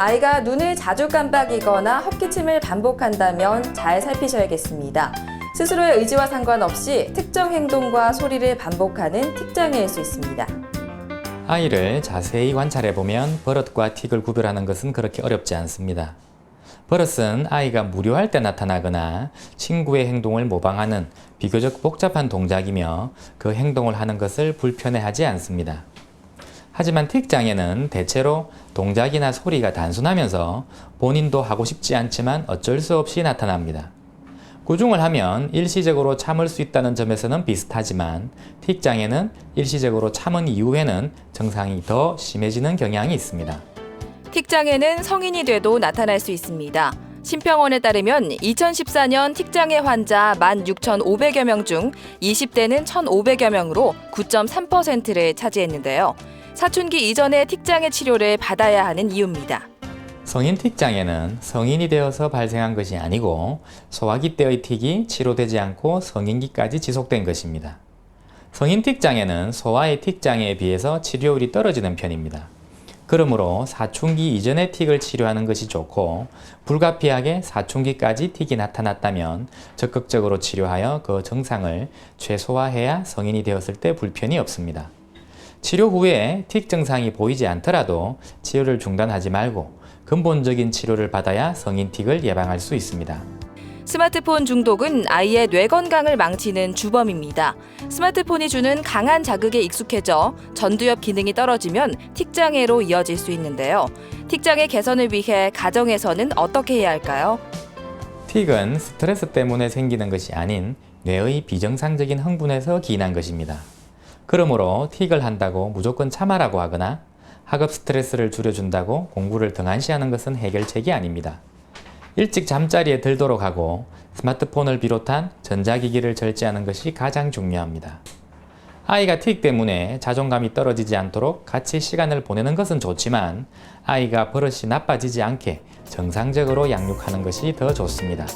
아이가 눈을 자주 깜빡이거나 헛기침을 반복한다면 잘 살피셔야겠습니다. 스스로의 의지와 상관없이 특정 행동과 소리를 반복하는 틱장애일 수 있습니다. 아이를 자세히 관찰해 보면 버릇과 틱을 구별하는 것은 그렇게 어렵지 않습니다. 버릇은 아이가 무료할 때 나타나거나 친구의 행동을 모방하는 비교적 복잡한 동작이며 그 행동을 하는 것을 불편해하지 않습니다. 하지만 틱 장애는 대체로 동작이나 소리가 단순하면서 본인도 하고 싶지 않지만 어쩔 수 없이 나타납니다. 구중을 하면 일시적으로 참을 수 있다는 점에서는 비슷하지만 틱 장애는 일시적으로 참은 이후에는 증상이 더 심해지는 경향이 있습니다. 틱장애는 성인이 돼도 나타날 수 있습니다. 심평원에 따르면 2014년 틱장애 환자 16,500여 명 중 20대는 1,500여 명으로 9.3%를 차지했는데요. 사춘기 이전에 틱장애 치료를 받아야 하는 이유입니다. 성인 틱 장애는 성인이 되어서 발생한 것이 아니고 소화기 때의 틱이 치료되지 않고 성인기까지 지속된 것입니다. 성인 틱 장애는 소아의 틱 장애에 비해서 치료율이 떨어지는 편입니다. 그러므로 사춘기 이전의 틱을 치료하는 것이 좋고 불가피하게 사춘기까지 틱이 나타났다면 적극적으로 치료하여 그 증상을 최소화해야 성인이 되었을 때 불편이 없습니다. 치료 후에 틱 증상이 보이지 않더라도 치료를 중단하지 말고 근본적인 치료를 받아야 성인 틱을 예방할 수 있습니다. 스마트폰 중독은 아이의 뇌 건강을 망치는 주범입니다. 스마트폰이 주는 강한 자극에 익숙해져 전두엽 기능이 떨어지면 틱장애로 이어질 수 있는데요. 틱장애 개선을 위해 가정에서는 어떻게 해야 할까요? 틱은 스트레스 때문에 생기는 것이 아닌 뇌의 비정상적인 흥분에서 기인한 것입니다. 그러므로 틱을 한다고 무조건 참아라고 하거나 학업 스트레스를 줄여준다고 공부를 등한시하는 것은 해결책이 아닙니다. 일찍 잠자리에 들도록 하고 스마트폰을 비롯한 전자기기를 절제하는 것이 가장 중요합니다. 아이가 틱 때문에 자존감이 떨어지지 않도록 같이 시간을 보내는 것은 좋지만 아이가 버릇이 나빠지지 않게 정상적으로 양육하는 것이 더 좋습니다.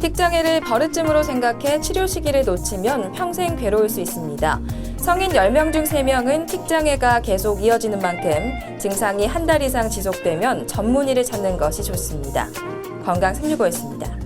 틱장애를 버릇쯤으로 생각해 치료 시기를 놓치면 평생 괴로울 수 있습니다. 성인 10명 중 3명은 틱장애가 계속 이어지는 만큼 증상이 한 달 이상 지속되면 전문의를 찾는 것이 좋습니다. 건강 365였습니다.